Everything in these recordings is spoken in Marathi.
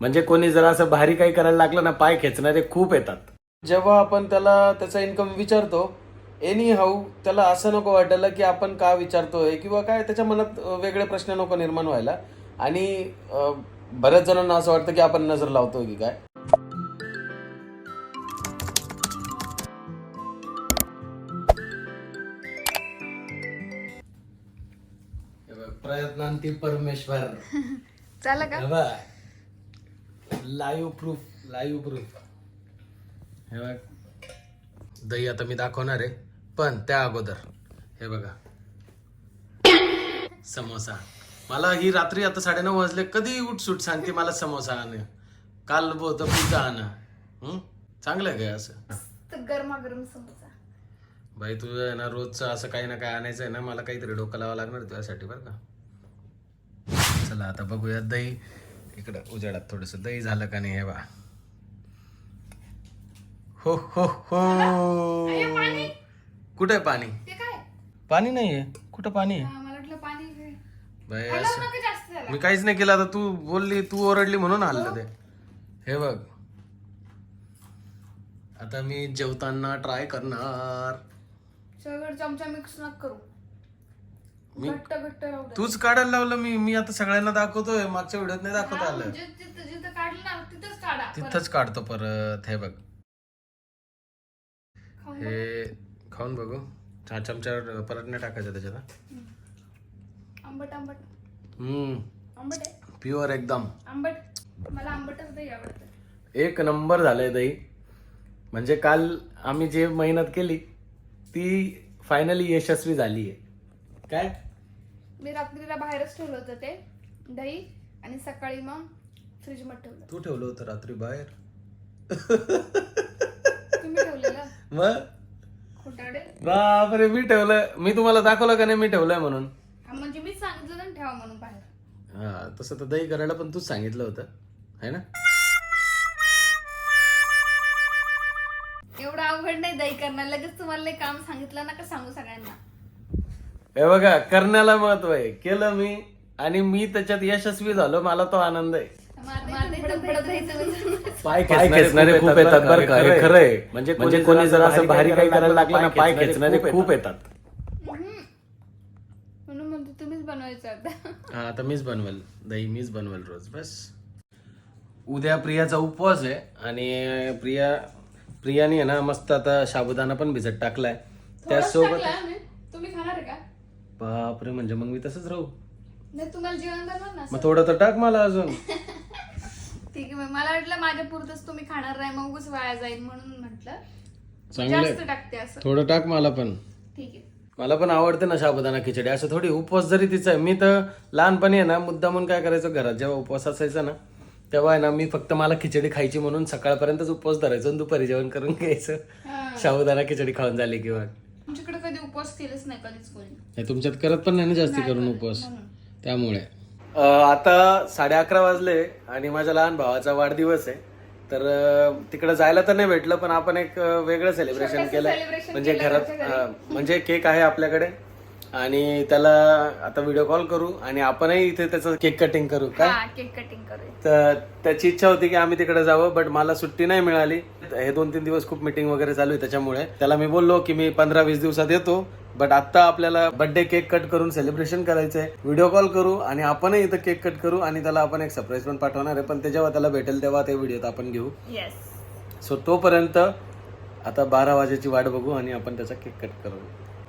म्हणजे कोणी जर असं भारी काही करायला लागलं ना पाय खेचणारे खूप येतात. जेव्हा आपण त्याला त्याचा इन्कम विचारतो एनी हाऊ त्याला असं नको वाटायला की आपण का विचारतोय किंवा काय त्याच्या मनात वेगळे प्रश्न नको निर्माण व्हायला. आणि बऱ्याच जणांना असं वाटतं की आपण नजर लावतोय की काय. प्रयत्नांती परमेश्वर. चाल का? लाईव्ह प्रूफ लाईव्ह प्रूफ हे बघ. दही आता मी दाखवणार आहे पण त्या अगोदर. हे बघा. समोसा. मला ही रात्री आता साडेनऊ वाजले कधी उठ सुट सांगते मला समोसा आण. काल बोलतो पिझ्झा आण? चांगलं आहे काय असं? गरमागरम समोसा. बाई तुझं आहे ना रोजचं असं काही ना काही आणायचं आहे ना मला काहीतरी डोकं लावावं लागणार तुझ्यासाठी बरं का? चला आता बघूया दही. इकडं उजेडात थोडस दही झालं का नाही हे बा हो हो हो. कुठे आहे पाणी? पाणी नाहीये कुठं पाणी आहे? वाटलं पाणी हे. बाई हलव असं. मी काहीच नाही केलं आता तू बोलली तू ओरडली म्हणून आणलं ते. हे बघ. आता मी जेवताना ट्राय करणार. सगळं चमचा मिक्स नका करू. मी- घट्ट घट्ट राहू दे. तूच काढायला लावलं मी मी आता सगळ्यांना दाखवतोय मागच्या व्हिडिओत नाही दाखवता हा, आलं. म्हणजे जिथं जिथं काढलं ना तिथंच काढा परत. तिथंच काढतो परत हे बघ. खाऊन हे खाऊन बघू. हा चमचा परत नाही टाकायचं त्याच्यात हा. आंबट आंबट. हम्म. आंबट आहे. प्युअर एकदम. आंबट. मला आंबटच दही आवडतं. एक नंबर झालंय दही. म्हणजे काल आम्ही जे मेहनत केली ती फायनली यशस्वी झाली आहे काय? मी रात्रीला बाहेरच ठेवलं होतं ते दही आणि सकाळी मग फ्रीजमध्ये ठेवलं. तू ठेवलं होतं रात्री बाहेर? तुम्ही ठेवलेलं? मग? खोटाडे बापरे मी ठेवलं. मी तुम्हाला दाखवलं का नाही? मी ठेवलंय म्हणून. हा, म्हणजे मी सांगितलं ना ठेवा म्हणून बाहेर. हा तसं तर दही करायला पण तूच सांगितलं होतं. है ना? एवढं अवघड नाही दही करणार. लगेच तुम्हाला लय काम सांगितलं ना का सांगू सगळ्यांना? हे बघा करण्याला महत्त्व आहे. केलं मी आणि मी त्याच्यात यशस्वी झालो. मला तो आनंद आहे. पाय खेचणारे खूप येतात बरं का? हे खरं आहे. म्हणजे म्हणजे कोणी जर असं भारी काही करायला लागलं ना पाय खेचणारे खूप येतात. म्हणून म्हणतो तुम्हीच बनवायचं आता. हा आता मीच बनवेल. दही मीच बनवेल रोज बस. उद्या प्रियाचा उपवास आहे आणि प्रिया प्रियाने आहे ना मस्त आता साबुदाणा पण भिजत टाकलाय. त्यासोबत. तुम्ही खाणार आहे का? बापरे म्हणजे मग मी तसंच राहू. नाही तुम्हाला जेवण बनवा ना मग थोडं तर टाक मला अजून. ठीक आहे मग मला वाटलं माझ्या पुरतच तुम्ही खाणार नाही मग उगाच वाया जाईल म्हणून म्हटलं. चांगलंय. जास्त टाकते असं. थोडं टाक मला पण. ठीक आहे. मला पण आवडते ना साबुदाणा खिचडी. असं थोडी उपवास जरी तिचा आहे मी तर लहानपणी आहे ना मुद्दामून काय करायचो घरात जेव्हा उपवास असायचा ना तेव्हा आहे ना मी फक्त मला खिचडी खायची म्हणून सकाळपर्यंतच उपवास धरायचो आणि दुपारी जेवण करून घ्यायचं. हा. साबुदाणा खिचडी खाऊन झाली किंवा आमच्याकडे कधी उपवास केलेच नाही कधीच कोणी. हे तुमच्यात करत पण नाही ना जास्ती करून उपवास. त्यामुळे. आता साडे अकरा वाजले आणि माझ्या लहान भावाचा वाढदिवस आहे. तर अं, तिकडे जायला तर नाही भेटलं पण आपण एक अं, वेगळं सेलिब्रेशन केलं. म्हणजे घरात अं, म्हणजे केक आहे आपल्याकडे. आणि त्याला आता व्हिडिओ कॉल करू आणि आपणही इथे त्याचं केक कटिंग करू काय? हा केक कटिंग करूया. तर त्याची इच्छा होती की आम्ही तिकडे जावं बट मला सुट्टी नाही मिळाली. हे दोन तीन दिवस खूप मिटिंग वगैरे चालू आहे त्याच्यामुळे. त्याला मी बोललो की मी पंधरा वीस दिवसात येतो बट आता आपल्याला बर्थडे केक कट करून सेलिब्रेशन करायचं आहे व्हिडिओ कॉल करू आणि आपणही इथं केक कट करू आणि त्याला आपण एक सरप्राईज पण पाठवणार आहे. पण ते जेव्हा त्याला भेटेल तेव्हा ते व्हिडिओत आपण घेऊ. येस सो तोपर्यंत आता बारा वाजेची वाट बघू आणि आपण त्याचा केक कट करू.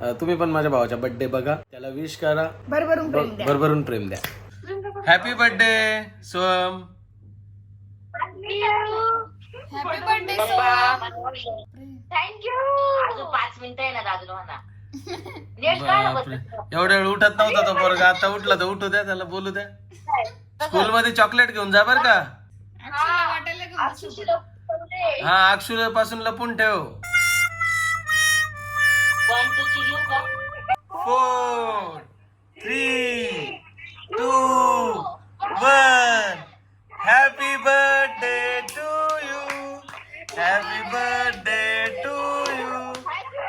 तुम्ही पण माझ्या भावाचा बर्थडे बघा. त्याला विश करा. भरभरून प्रेम द्या. भरभरून प्रेम द्या. Happy birthday Som. Happy birthday thank you अजून पाच मिनिटं आहे ना दादू म्हणा नेट काय बापरे. एवढ्या वेळ उठत नव्हता तो पोरगा. आता उठला तर उठू द्या त्याला बोलू द्या. स्कूल मध्ये चॉकलेट घेऊन जा बर का. अक्षरला वाटायला घेऊन बसू. हा अक्षुरपासून लपून ठेव. वन टू ची घेऊ का four three two one happy birthday to you happy birthday to you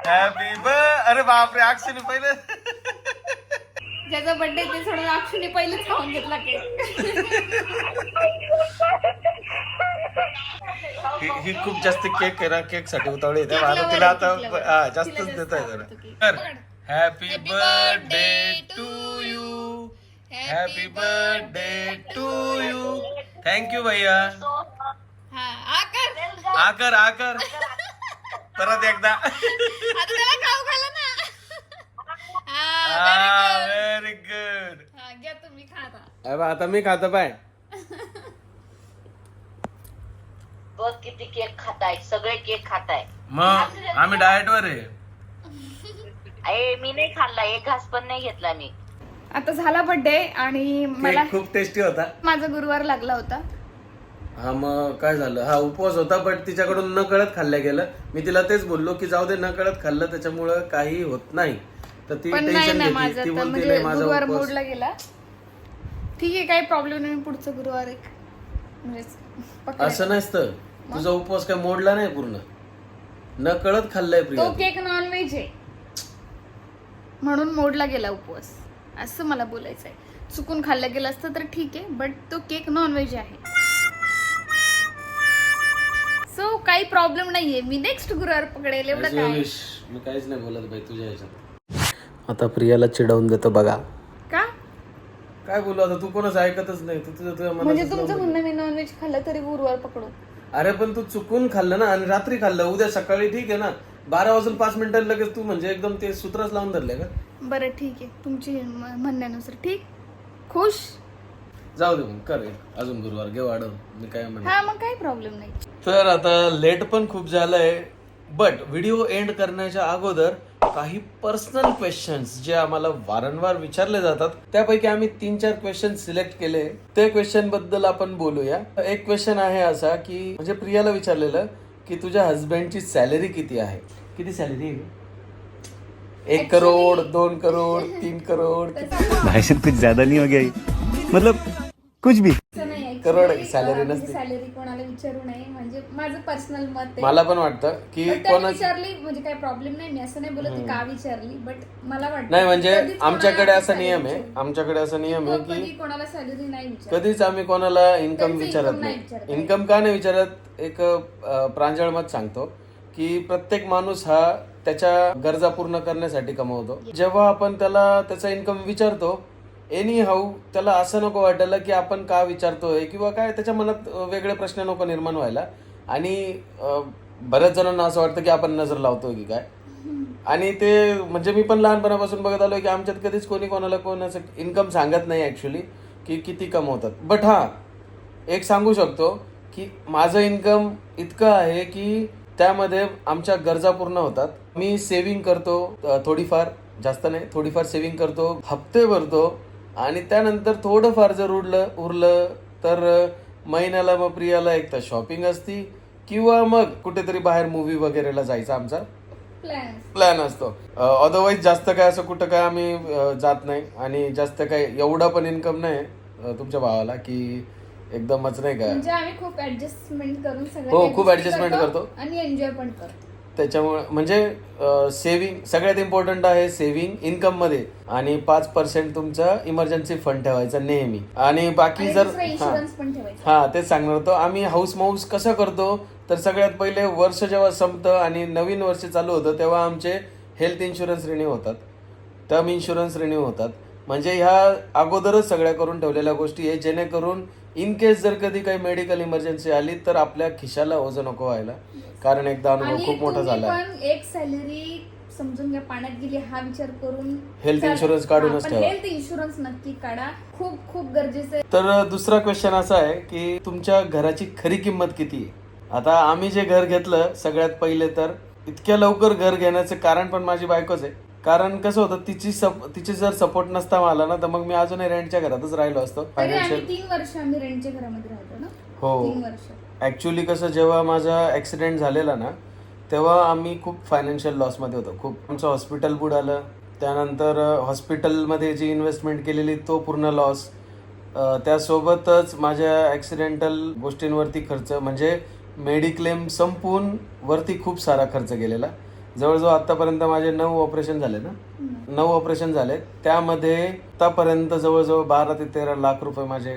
happy बर अरे बापरे अक्षुने पहिले. ज्याचा बर्थडे ते सोडून अक्षुने पहिलेच खाऊन घेतला केक ही ही खूप जास्त केक ना केकसाठी उतावळी येते lover तिला आहे, आता. हा, जास्तच देत आहे. जरा. पकड. Happy Happy birthday birthday to to you Happy happy birthday to you thank you भैया. हा आकर. आकर आकर. परत एकदा. हा व्हेरी गुड हा घ्या तुम्ही खाता. आता मी खातो पाय. बघ किती केक खाताय सगळे केक खाताय. मग आम्ही डाएट वर आहे. अरे मी नाही खाल्ला एक घास पण नाही घेतला मी. आता झाला बर्थडे आणि मला केक खूप टेस्टी होता. माझा गुरुवार लागला होता. हा मग काय झालं? हा उपवास होता बट तिच्याकडून न कळत खाल्ल्या गेलं. मी तिला तेच बोललो की जाऊ दे न कळत खाल्लं त्याच्यामुळं काही होत नाही. तर ती पण नाही टेन्शन ना घेतली. माझा ती तर बोलते म्हणजे नाही माझा गुरुवार उपवास. मोडला गेला. ठीक आहे काही प्रॉब्लेम नाही पुढचा गुरुवार एक. म्हणजे. असं नसतं. तुझा उपवास काय मोडला नाही पूर्ण? न कळत खाल्लाय प्रिया तो केक नॉनव्हेज आहे. म्हणून मोडला गेला उपवास. असं मला बोलायचं आहे चुकून खाल्लं गेलं असतं तर ठीक आहे बट तो केक नॉनव्हेज आहे. सो काही प्रॉब्लेम नाहीये. मी नेक्स्ट गुरुवार पकडेल एवढं As you काय? wish. मी काहीच नाही बोलत बाई तुझ्या ह्याच्यात. आता प्रियाला चिडवून देतो बघा. का? काय बोलू आता तू कोणाच ऐकतच नाही. तू तुझं तुझ्या म्हणजे तुमचं म्हणणं मी नॉनव्हेज खाल्लं तरी गुरुवार पकडू. अरे पण तू चुकून खाल्लं ना आणि रात्री खाल्लं. उद्या सकाळी ठीक आहे ना. बारा वाजून पाच मिनिटांनी लगेच तू म्हणजे एकदम ते सूत्रच लावून धरले का? बरं ठीक आहे. तुमची म- म्हणण्यानुसार ठीक? खुश? जाऊ दे मग कर एक. अजून गुरुवार घे वाढव. मी काय म्हणतो हा मग काही प्रॉब्लेम नाही. तर आता लेट पण खूप झालंय बट व्हिडिओ एंड करण्याच्या अगोदर काही पर्सनल क्वेश्चन्स जे आम्हाला वारंवार विचारले जातात त्यापैकी आम्ही तीन चार क्वेश्चन सिलेक्ट केले. ते क्वेश्चनबद्दल आपण बोलूया. एक क्वेश्चन आहे असा की म्हणजे प्रियाला विचारलेलं की तुझ्या हस्बंडची सॅलरी किती आहे? किती सॅलरी आहे? एक करोड दोन करोड तीन करोड. भाई साहब कुछ ज्यादा नहीं हो गया? मतलब कुछ भी. करोड सॅलरी नसते. सॅलरी कोणाला विचारू नये. म्हणजे माझं पर्सनल मत मला पण वाटतं की कोणा विचारली म्हणजे काही प्रॉब्लेम नाही मी असं नाही बोलत की विचारली बट मला वाटतं नाही म्हणजे आमच्याकडे असा नियम आहे. आमच्याकडे असा नियम आहे. की कोणाला सॅलरी नाही कधीच आम्ही कोणाला इन्कम विचारत नाही. इन्कम का नाही विचारत? एक प्रांजळ मत सांगतो की प्रत्येक माणूस हा त्याच्या गरजा पूर्ण करण्यासाठी कमवतो. जेव्हा आपण त्याला त्याचा इन्कम विचारतो एनी हाऊ त्याला असं नको वाटायला की आपण का विचारतोय किंवा काय त्याच्या मनात वेगळे प्रश्न नको निर्माण व्हायला. आणि बऱ्याच जणांना असं वाटतं की आपण नजर लावतोय की काय. आणि ते म्हणजे मी पण लहानपणापासून बघत आलो की आमच्यात कधीच कोणी कोणाला कोणाचं इन्कम सांगत नाही ॲक्च्युली की किती कमवतात. बट हां एक सांगू शकतो की माझं इन्कम इतकं आहे की त्यामध्ये आमच्या गरजा पूर्ण होतात. मी सेव्हिंग करतो थोडीफार जास्त नाही थोडीफार सेव्हिंग करतो हप्ते भरतो आणि त्यानंतर थोडंफार जर उरलं उरलं तर महिन्याला मग प्रियाला एक तर शॉपिंग असती किंवा मग कुठेतरी बाहेर मूवी वगैरेला जायचा आमचा प्लॅन असतो. अदरवाईज जास्त काय असं कुठं काय आम्ही जात नाही आणि जास्त काय एवढा पण इन्कम नाही तुमच्या भावाला की एकदमच नाही का? म्हणजे आम्ही खूप ऍडजस्टमेंट करून हो, खूप adjustment करतो. आणि एन्जॉय पण करतो. त्याच्यामुळे म्हणजे सेव्हिंग सगळ्यात इम्पॉर्टंट आहे सेव्हिंग इन्कममध्ये. आणि पाच पर्सेंट तुमचा इमर्जन्सी फंड ठेवायचा नेहमी. आणि बाकी जर हा. हा तेच सांगणार होतो. आम्ही हाऊस माऊस कसं करतो? तर सगळ्यात पहिले वर्ष जेव्हा संपतं आणि नवीन वर्ष चालू होतं तेव्हा आमचे हेल्थ इन्शुरन्स रिन्यू होतात. टर्म इन्शुरन्स रिन्यू होतात. म्हणजे ह्या अगोदरच सगळ्या करून ठेवलेल्या गोष्टी आहे जेणेकरून इन केस जर कधी काही मेडिकल इमर्जन्सी आली तर आपल्या खिशाला ओझं नको व्हायला. कारण एकदा अनुभव खूप मोठा झाला. एक सॅलरी समजून घ्या पाण्यात गेली हा विचार करून Health insurance काढूनच ठेवा. हेल्थ इन्शुरन्स नक्की काढा. खूप खूप गरजेचं आहे. तर दुसरा क्वेश्चन असा आहे की तुमच्या घराची खरी किंमत किती आहे? आता आम्ही जे घर घेतलं सगळ्यात पहिले तर इतक्या लवकर घर घेण्याचं कारण पण माझी बायकोच आहे. कारण कसं होतं तिची सप तिची जर सपोर्ट नसता मला ना तर मग मी अजूनही रेंटच्या घरातच राहिलो असतो. तरी आम्ही फायनान्शियल तीन वर्ष आम्ही रेंटच्या घरामध्ये राहतो ना? हो. तीन वर्ष. ॲक्च्युली कसं जेव्हा माझा ॲक्सिडेंट झालेला ना तेव्हा आम्ही खूप फायनान्शियल लॉसमध्ये होतो. खूप. आमचं हॉस्पिटल बुडालं त्यानंतर अ, हॉस्पिटलमध्ये जी इन्व्हेस्टमेंट केलेली तो पूर्ण लॉस त्यासोबतच माझ्या ॲक्सिडेंटल गोष्टींवरती खर्च म्हणजे मेडिक्लेम संपून वरती खूप सारा खर्च गेलेला. जवळजवळ आत्तापर्यंत माझे नऊ ऑपरेशन झाले ना नऊ ऑपरेशन झाले त्यामध्ये आतापर्यंत जवळजवळ बारा ते तेरा लाख रुपये माझे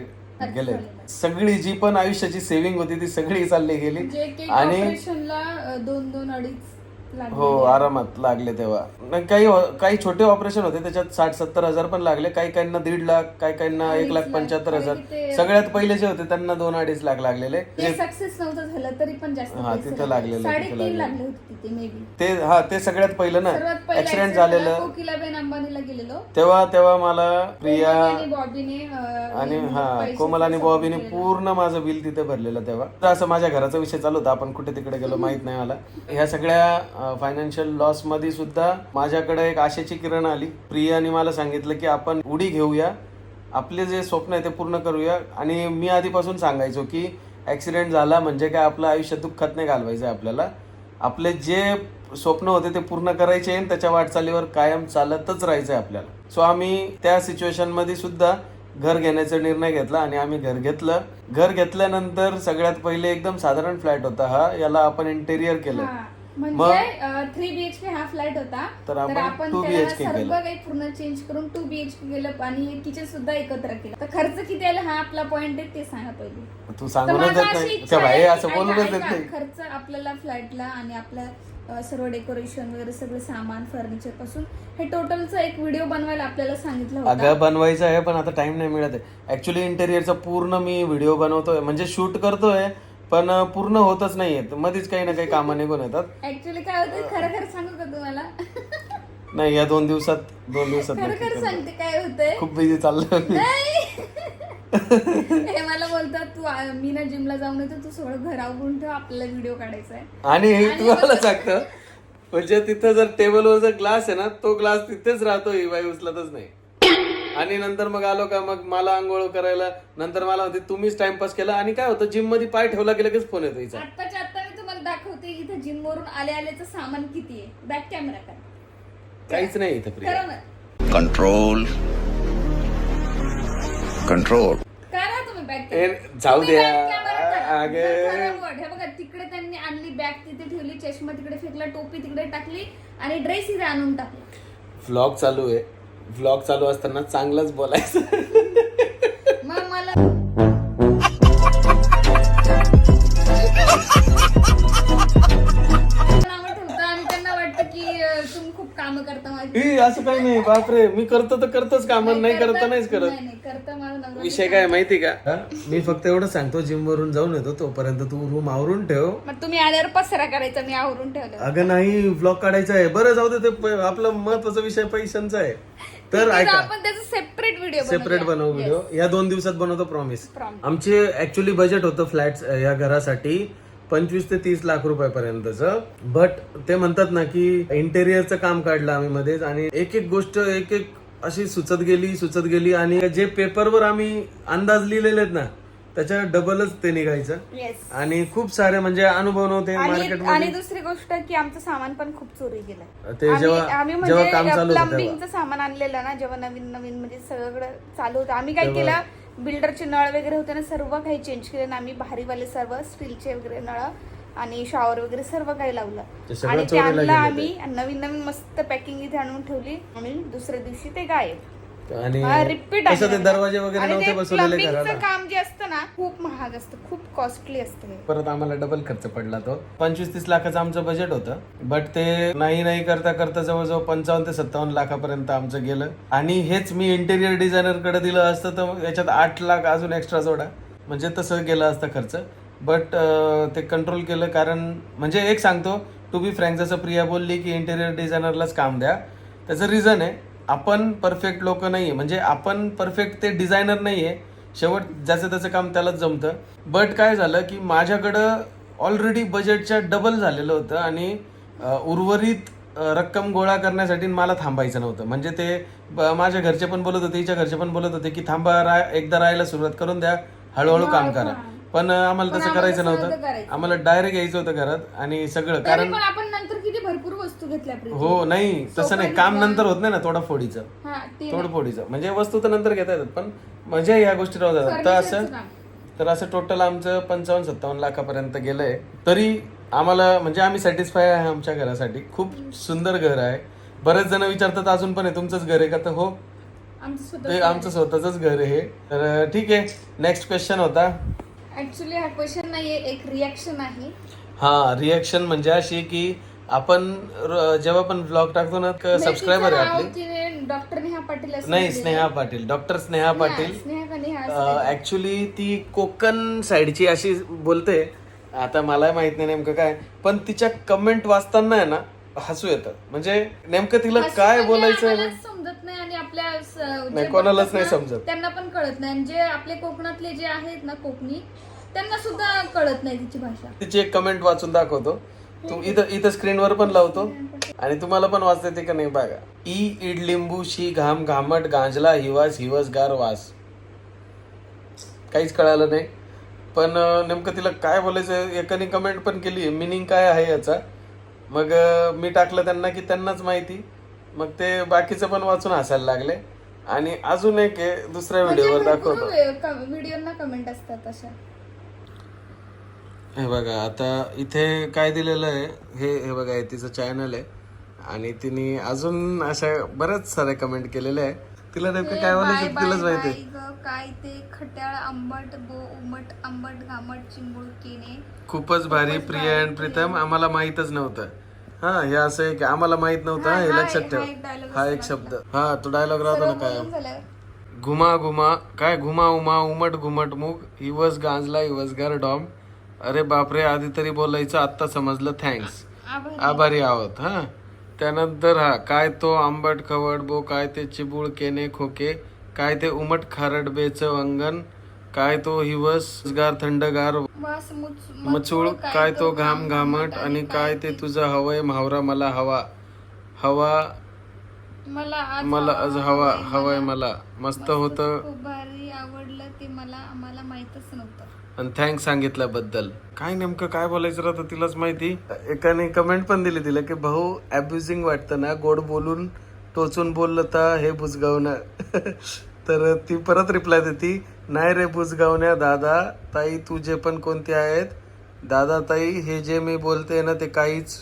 गेले. सगळी जी पण आयुष्याची सेव्हिंग होती ती सगळी चालली गेली. जे केक आणि दोन दोन अडीच हो आरामात लागले तेव्हा. नाही, काही काही छोटे ऑपरेशन होते त्याच्यात साठ सत्तर हजार पण लागले. काही काहींना दीड लाख काही काहींना एक लाख पंच्याहत्तर हजार. सगळ्यात पहिले जे होते त्यांना दोन अडीच लाख लागलेले. सक्सेस नव्हतं झालं तरी पण जास्त हा, तिथं. लागलेलं, तिथं. लागले ते हा ते सगळ्यात पहिलं ना ऍक्सिडेंट झालेलं. कोकिलाबेन अंबानीला गेलेलो. तेव्हा तेव्हा मला प्रिया आणि हे हा कोमल आणि बॉबीने. पूर्ण माझं बिल तिथे भरलेलं तेव्हा. तर असं माझ्या घराचा विषय चालू होता आपण कुठे तिकडे गेलो माहीत नाही मला. ह्या सगळ्या फायनान्शियल लॉसमध्ये सुद्धा माझ्याकडे एक आशेची किरण आली. प्रियाने मला सांगितलं की आपण उडी घेऊया. आपले जे स्वप्न आहे ते पूर्ण करूया. आणि मी आधीपासून सांगायचो की ऍक्सिडेंट झाला म्हणजे काय आपलं आयुष्य दुःखात नाही घालवायचं आहे आपल्याला. आपले जे स्वप्न होते ते पूर्ण करायचे आणि त्याच्या वाटचालीवर कायम चालतच राहायचं आहे आपल्याला. सो आम्ही त्या सिच्युएशनमध्ये सुद्धा घर घेण्याचा निर्णय घेतला आणि आम्ही घर घेतलं. घर घेतल्यानंतर सगळ्यात पहिले एकदम साधारण फ्लॅट होता हा. याला आपण इंटेरियर केलं. म्हणजे थ्री बीएचके हा फ्लॅट होता. तर आपण 2 त्याला सर्व. काही पूर्ण चेंज करून टू बीएचके गेलं आणि किचन सुद्धा एकत्र केलं. तर खर्च किती आला हा आपला पॉइंट आहे ते सांगा पहिले. तू नाही. खर्च आपल्याला फ्लॅटला आणि आपल्या सर्व डेकोरेशन वगैरे सगळं सामान फर्निचरपासून हे टोटलचा एक व्हिडिओ बनवायला आपल्याला सांगितलं होतं. अगं बनवायचं आहे पण आता टाइम नाही मिळत आहे. ऍक्च्युली इंटेरियरचा पूर्ण मी व्हिडिओ बनवतोय. म्हणजे शूट करतोय पण पूर्ण होतच नाहीये. मध्येच काही ना काही कामं निघून येतात. ऍक्च्युली काय होतं खरं खरं सांगू का तुम्हाला? नाही या दोन दिवसात दोन दिवसात खरं नक्की खरं करतो. सांगते काय होतंय? खूप बिझी चाललं मी. हे मला बोलतात तू आ- मी ना जिमला जाऊन येतो तू सगळं घर आवरून ठेव आपल्याला व्हिडिओ काढायचा आहे. आणि हे तुम्हाला सांगतो म्हणजे तिथं जर टेबलवर जर ग्लास आहे ना तो ग्लास तिथेच राहतो ही बाई उचलतच नाही. आणि नंतर मग आलो का मग मला आंघोळ करायला नंतर मला होते तुम्हीच टाइमपास केला. आणि काय होतं जिममध्ये पाय ठेवला की लगेच फोन येतो हिचा. आत्ताच्या आत्ता मी तुम्हाला दाखवते इथं जिम वरून आले आल्याचं सामान किती आहे? बॅक कॅमेरा करा काहीच नाही इथं प्रिया. करा ना control. Control. करा तुम्ही बॅक ए, जाऊ द्या. अगे हे बघा तिकडे त्यांनी आणली बॅग तिथे ठेवली चष्मा तिकडे फेकला टोपी तिकडे टाकली आणि ड्रेस इथे आणून टाकला. व्लॉग चालू आहे. व्लॉग चालू असताना चांगलंच बोलायचं. मग मला नावं ठेवता आणि त्यांना वाटतं की अं, तुम्ही खूप कामं करता माझी. ए, असं काही नाही बापरे. मी करतो तर करतोच काम नाही करत तर नाहीच करत. नाही नाही करता माझा नवरा विषय काय माहिती का? हा? मी फक्त एवढं सांगतो जिम वरून जाऊन येतो तोपर्यंत तू रूम आवरून ठेव. मग तुम्ही आल्यावर पसरा करायचा मी आवरून ठेवलं. अगं नाही व्लॉग काढायचा आहे. बरं जाऊ दे ते प- आपला महत्त्वाचा विषय पैशांचा आहे. तर ऐका. आपण त्याचं सेपरेट व्हिडिओ सेपरेट बनवू व्हिडिओ या दोन दिवसत बनवतो प्रॉमिस. आमचे ऍक्च्युली बजेट होतं फ्लॅट या घरासाठी पंचवीस ते तीस लाख रुपयापर्यंतच. बट ते म्हणतात ना की इंटेरियरचं काम काढलं आम्ही मध्येच आणि एक एक गोष्ट एक एक अशी सुचत गेली सुचत गेली आणि जे पेपरवर आम्ही अंदाज लिहिलेले आहेत ना त्याच्या डबलच ते निघायचं. येस आणि खूप सारे म्हणजे अनुभव नव्हते आणि मार्केटमध्ये आणि दुसरी गोष्ट की आमचं सामान पण खूप चोरी गेलं ते जेव्हा आम्ही जेव्हा काम म्हणजे चालू होतं प्लंबिंगचं सामान आणलेलं ना जेव्हा नवीन नवीन म्हणजे सगळं चालू होतं. आम्ही काय केलं बिल्डरचे नळ वगैरे होते ना सर्व काही चेंज केलं ना आम्ही भारीवाले सर्व स्टीलचे वगैरे नळ आणि शॉवर वगैरे सर्व काही लावलं. सगळं आणि ते चोरीला आणलं गेलं आम्ही आणि नवीन नवीन मस्त पॅकिंग इथे आणून ठेवली. आणि दुसऱ्या दिवशी ते गायब. आणि रिपीट कसं ते दरवाजे वगैरे नव्हते बसवलेले घराला? काम जे असतं ना खूप महाग असतं खूप कॉस्टली असतं. परत आम्हाला डबल खर्च पडला तो. पंचवीस तीस लाखाचं आमचं बजेट होतं. बट ते नाही नाही करता करता जवळजवळ पंचावन्न ते सत्तावन्न लाखापर्यंत आमचं गेलं. आणि हेच मी इंटेरियर डिझायनरकडे दिलं असतं तर याच्यात आठ लाख अजून एक्स्ट्रा जोडा. म्हणजे तसं गेलं असतं खर्च. बट ते कंट्रोल केलं कारण म्हणजे एक सांगतो टू बी फ्रँक जसं प्रिया बोलली की इंटेरियर डिझायनरलाच काम द्या. त्याचं रिझन आहे. आपण परफेक्ट लोक नाहीये. म्हणजे आपण परफेक्ट ते डिझायनर नाहीये. शेवट ज्याचं त्याचं काम त्यालाच जमतं. बट काय झालं की माझ्याकडं ऑलरेडी बजेटच्या डबल झालेलं होतं आणि उर्वरित रक्कम गोळा करण्यासाठी मला थांबायचं नव्हतं. म्हणजे ते माझ्या घरचे पण बोलत होते हिच्या घरचे पण बोलत होते की थांबा रा एकदा राहायला सुरुवात करून द्या. हळूहळू काम करा. पण आम्हाला तसं करायचं नव्हतं. आम्हाला डायरेक्ट यायचं होतं घरात आणि सगळं. कारण पण आपण नंतर भरपूर वस्तू घेतल्या प्रीती. हो नाही तसं नाही. काम नंतर होत नाही ना तोडाफोडीचं हा ते तोडफोडीचं म्हणजे वस्तू तर नंतर घेता येतात पण मजा या गोष्टी राहू देतात. तर असं. तर असं टोटल आमचं पंचावन्न सत्तावन्न लाखापर्यंत गेलंय. तरी आम्हाला म्हणजे आम्ही सॅटिस्फाय आहे आमच्या घरासाठी. खूप सुंदर घर आहे. बरेच जण विचारतात अजून पण आहे तुमचंच घर आहे का? तर हो. आमचं ते स्वतः आमचं स्वतःच घर आहे. हे तर ठीक आहे. नेक्स्ट क्वेश्चन होता. ऍक्च्युली हा क्वेश्चन नाहीये एक रिॲक्शन आहे. हा रिएक्शन म्हणजे अशी की आपण र- जेव्हा पण ब्लॉग टाकतो ना सबस्क्रायबर आहे आपली. डॉक्टर नेहा पाटील असं नाही स्नेहा. पाटील. डॉक्टर स्नेहा पाटील. स्नेहा का नेहा असं काहीतरी. ऍक्च्युली ती कोकण साईडची अशी बोलते. आता मला माहीत नाही नेमकं काय पण तिच्या कमेंट वाचताना आहे ना हसू येतं. म्हणजे नेमकं तिला असं काय म्हणजे बोलायचं आहे आम्हालाच समजत नाही आणि आपल्या स- जे नाही, कोणालाच बघतात नाही ना, समजत. त्यांना पण कळत नाही. आणि जे आपले कोकणातले जे आहेत ना कोकणी त्यांना सुद्धा कळत नाही तिची भाषा. तिची एक कमेंट वाचून दाखवतो. तू इथं इथं स्क्रीनवर पण लावतो. आणि तुम्हाला पण वाचता येते का नाही बघा. ई इडलिंबू शी घाम घामट गांजला हिवास हिवसगार वास. काहीच कळालं नाही. पण नेमकं तिला काय बोलायचं एकाने कमेंट पण केली. मिनिंग काय आहे याचा? मग मी टाकलं त्यांना की त्यांनाच माहिती. मग ते बाकीचं पण वाचून हसायला लागले. आणि अजून एक दुसऱ्या व्हिडिओवर दाखवतो. व्हिडिओना कमेंट असतात अशा. हे बघा आता इथे काय दिलेलं आहे हे हे बघा हे तिचं चॅनल आहे. आणि तिने अजून अशा बऱ्याच साऱ्या कमेंट केलेल्या आहे तिला नेमकं काय बोलायचं तिलाच माहिती काय ते खट्याळ आंबट बो उमट आंबट घामट चिंबूळ केने. खूपच भारी प्रिया अँड प्रीतम आम्हाला माहीतच नव्हतं. हा हे असं आहे की आम्हाला माहीत नव्हतं. हा, हे हा लक्षात ठेव. हा एक हा शब्द. हा तो डायलॉग राहतो ना काय घुमा घुमा. काय? घुमा उमा उमट घुमट मुग. इवस गांजला इवसगार डॉम. अरे बापरे आधी तरी बोलायचं आत्ता समजलं थँक्स आभारी. आहोत हा? त्यानंतर हा काय तो आंबट खवट बो काय ते चिबूळ केने खोके काय ते उमट खारट बेच वंगन काय तो हिवस गार थंडगार मचूळ काय तो घाम घामट आणि काय ते तुझं हवय म्हावरा मला हवा. हवा मला आज हवा हवय मला मस्त होतं. भारी आवडलं ते मला आम्हाला माहितच नव्हतं. आणि थँक्स सांगितल्याबद्दल. काय नेमकं काय बोलायचं राहतं तिलाच माहिती? एकाने कमेंट पण दिली तिला की भाऊ अब्युझिंग वाटतं ना गोड बोलून टोचून बोललं तर हे बुजगावणं तर ती परत रिप्लाय देती नाही रे बुजगावण्या दादा ताई तुझे पण कोणते आहेत दादा ताई हे जे मी बोलते ना ते काहीच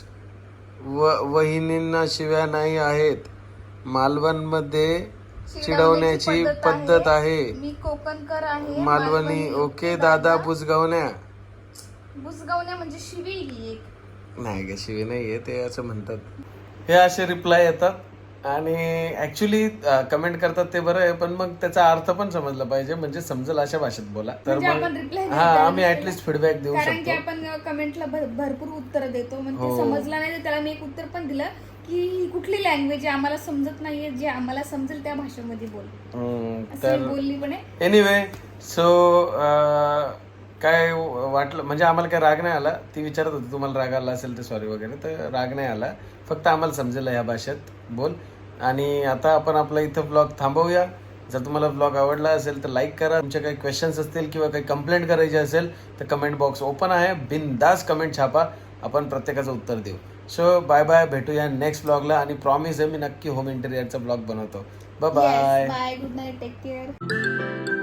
व वहिनींना शिव्या नाही आहेत. मालवणमध्ये चिडवण्याची पद्धत आहे. मी कोकणकर आहे मालवणी ओके दादा बुजगावण्या बुजगावण्या म्हणजे शिवी ही एक. नाही ग शिवी नाहीये ते असं म्हणतात. हे असे रिप्लाय येतात आणि ऍक्च्युली कमेंट करतात ते बरं आहे पण मग त्याचा अर्थ पण समजला पाहिजे म्हणजे समजेल अशा भाषेत बोला. तर म्हणजे आपण मग reply हा देतो. आम्ही ऍटलिस्ट फीडबॅक देऊ कारण की शकतो. आपण कमेंटला भरपूर उत्तर देतो म्हणजे हो. समजलं नाही तर त्याला मी एक उत्तर पण दिलं. की कुठली लँग्वेज आहे आम्हाला समजत नाहीये जे आम्हाला समजेल त्या भाषेमध्ये बोल. असं तर बोलली पण आहे एनिवे सो काय वाटलं म्हणजे आम्हाला काय राग नाही आला. ती विचारत होती तुम्हाला राग आला असेल तर सॉरी वगैरे. तर राग नाही आला. फक्त आम्हाला समजेल ह्या भाषेत बोल. आणि आता आपण आपला इथं ब्लॉग थांबवूया. जर तुम्हाला ब्लॉग आवडला असेल तर लाईक करा. तुमचे काही क्वेश्चन्स असतील किंवा काही कंप्लेंट करायची असेल तर कमेंट बॉक्स ओपन आहे. बिनदास कमेंट छापा. आपण प्रत्येकाचं उत्तर देऊ. सो बाय बाय भेटूया नेक्स्ट ब्लॉगला आणि प्रॉमिस आहे मी नक्की होम इंटेरियरचा ब्लॉग बनवतो. Bye bye bye good night take care